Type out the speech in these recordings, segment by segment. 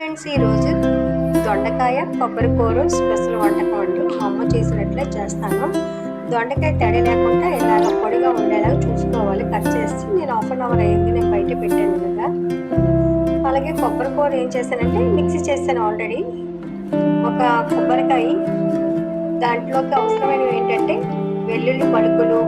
Friends ఈరోజు దొండకాయ కొబ్బరి కూర స్పెషల్ వంటకం అండి. మా అమ్మ చేసినట్లే చేస్తాను. దొండకాయ తడి లేకుండా ఇలాగ పొడిగా ఉండేలాగా చూసుకోవాలి. కట్ చేసి నేను హాఫ్ అన్ అవర్ అయింది నేను బయట పెట్టాను కదా. అలాగే కొబ్బరి కూర ఏం చేశానంటే మిక్సీ చేశాను ఆల్రెడీ. ఒక కొబ్బరికాయ. దాంట్లోకి అవసరమైనవి ఏంటంటే వెల్లుల్లి పలుకులు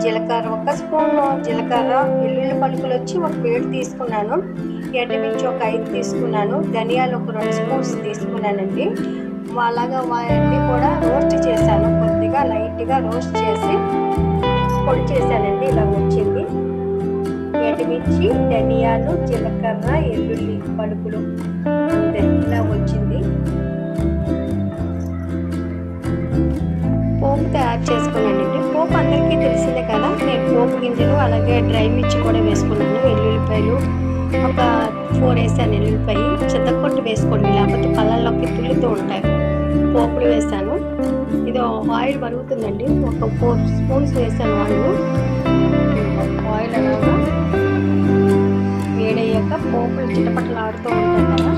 జీలకర్ర. ఒక స్పూన్ జీలకర్ర వెల్లుల్లి పలుకులు వచ్చి ఒక వేడి తీసుకున్నాను. ఎండుమిర్చి ఒక ఐదు తీసుకున్నాను. ధనియాలు ఒక రెండు స్పూన్స్ తీసుకున్నానండి. అలాగా వాటిని కూడా రోస్ట్ చేశాను. కొద్దిగా లైట్గా రోస్ట్ చేసి పొడి చేశానండి. ఇలా వచ్చింది. ఎండుమిర్చి ధనియాలు జీలకర్ర ఎల్లుల్లి పలుకులు. ఇలా వచ్చింది. పోపు తయారు చేసుకున్నానండి. పోపు అందరికీ తెలిసిందే కదా. నేను పోపు గింజలు అలాగే డ్రై మిర్చి కూడా వేసుకున్నాను. వెల్లుల్లిపాయలు ఒక ఫోర్ వేసాను ఎల్లుల్లిపాయ చింతకొట్టు వేసుకోండి లేకపోతే పళ్ళల్లోకి తుల్లుతూ ఉంటాయి. పోపులు వేసాను ఇది ఆయిల్ మరుగుతుందండి. ఒక ఫోర్ స్పూన్స్ వేసాను ఆయిల్ ఆయిల్ అలాగా వేడయ్యాక పోపులు చిటపటలు ఆడుతూ ఉంటాయి కదా.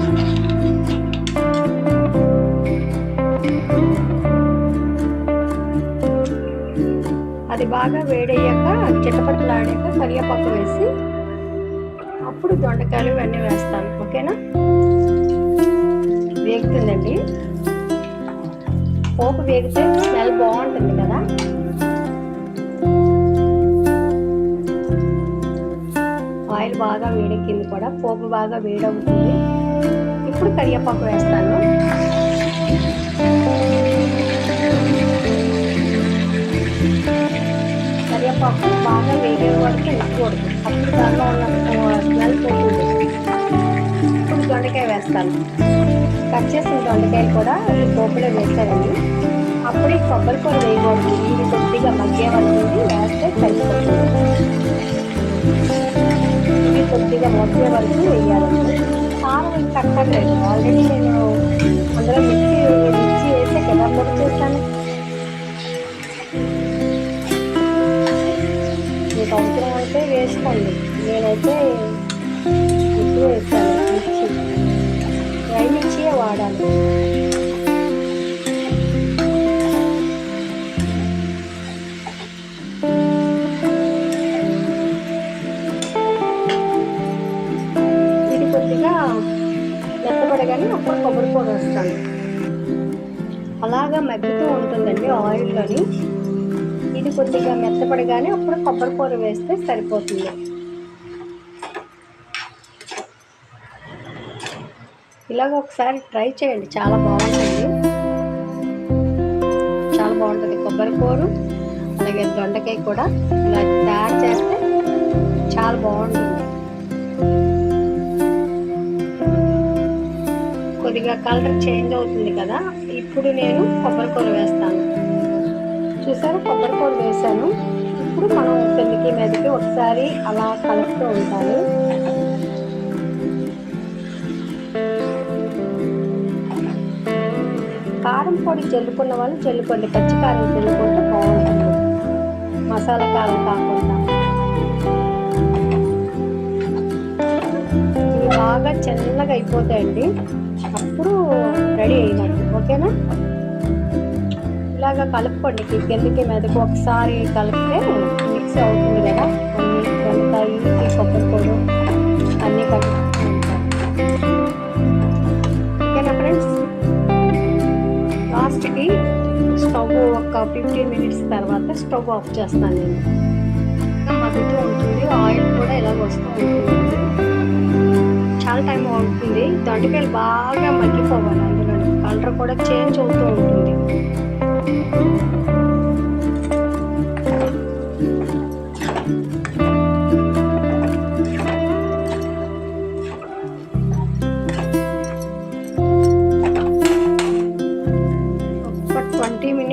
అది బాగా వేడయ్యాక చిట్టపట్టలాడాక కరివేపాకు వేసి అప్పుడు దొండకాయలు ఇవన్నీ వేస్తాను ఓకేనా? వేగుతుందండి. పోపు వేగితే స్మెల్ బాగుంటుంది కదా? ఆయిల్ బాగా వేడెక్కింది కూడా పోపు బాగా వేడవుతుంది. ఇప్పుడు కరివేపాకు వేస్తాను. కరివేపాకు బాగా వేగే వరకు ఇవ్వకూడదు అప్పుడు దానిలో ఉన్న ఇప్పుడు దొండకాయ వేస్తాను. కట్ చేసిన దొండకాయలు కూడా పోపులో వేస్తానండి అప్పుడు ఈ కొబ్బరి కూర వేయకూడదు. ఇది కొద్దిగా మగ్గే వరకు వేస్తే సరిపోతుంది. ఇది కొద్దిగా మగ్గే వరకు వేయాలండి కారం ఇంకా ఆల్రెడీ నేను అందులో మిర్చి మిర్చి వేస్తే కదా పొడి చేస్తాను మీకు అవసరం అయితే వేసుకోండి. నేనైతే ఎక్కువ మిర్చి డ్రై మిర్చియే వాడాలి ఇది కొద్దిగా మెత్తపడగానే అప్పుడు కొబ్బరి పొడి వస్తాను అలాగా మగ్గుతూ ఉంటుందండి ఆయిల్లోని ఇది కొద్దిగా మెత్తపడగానే అప్పుడు కొబ్బరి కూర వేస్తే సరిపోతుంది. ఇలాగ ఒకసారి ట్రై చేయండి. చాలా బాగుంటుంది. చాలా బాగుంటుంది కొబ్బరి కూరు. అలాగే దొండకాయ కూడా. ఇలా తయారు చేస్తే చాలా బాగుంటుంది. కొద్దిగా కలర్ చేంజ్ అవుతుంది కదా. ఇప్పుడు నేను కొబ్బరి కూర వేస్తాను. చూసారు? కొబ్బరి కూర వేసాను. ఇప్పుడు మనం కిందకి మీదకి ఒకసారి అలా కలుపుతూ ఉంటాను. కారం పొడి జల్లుకున్న వాళ్ళు చల్లుకోండి పచ్చి కారం బాగుంటుంది. మసాలా కారం కాకుండా. ఇవి బాగా చిన్నగా అయిపోతాయండి. అప్పుడు రెడీ అయినట్టు ఓకేనా? ఇలాగా కలుపుకోండి. కిందకి మీదకి ఒకసారి కలిపితే మిక్స్ అవుతుంది. లాస్ట్కి స్టవ్ ఒక ఫిఫ్టీన్ మినిట్స్ తర్వాత స్టవ్ ఆఫ్ చేస్తాను నేను. మగ్గుతూ ఉంటుంది ఆయిల్ కూడా ఇలాగ వస్తూ ఉంటుంది. చాలా టైం అవుతుంది. దొండకాయలు బాగా మగ్గిపోవాలి అందులో కలర్ కూడా చేంజ్ అవుతూ ఉంటుంది.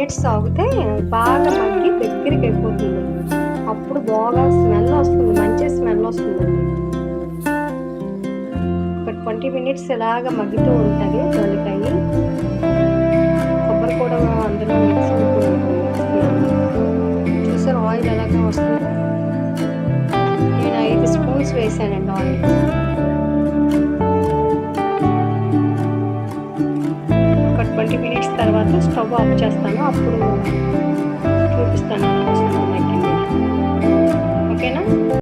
మినిట్స్ ఆగితే బాగా మనకి దగ్గరికి అయిపోతుంది. అప్పుడు బాగా స్మెల్ వస్తుంది మంచి స్మెల్ వస్తుందండి ఒక ట్వంటీ మినిట్స్ ఇలాగ మగ్గుతూ ఉంటుంది దొండకాయ కొబ్బరి కూడా అందులో మిక్స్ చూసారు ఆయిల్ ఎలాగా వస్తుంది? నేను ఐదు స్పూన్స్ వేసానండి ఆయిల్ ట్వంటీ మినిట్స్ తర్వాత స్టవ్ ఆఫ్ చేస్తాను. అప్పుడు చూపిస్తాను. ఓకేనా?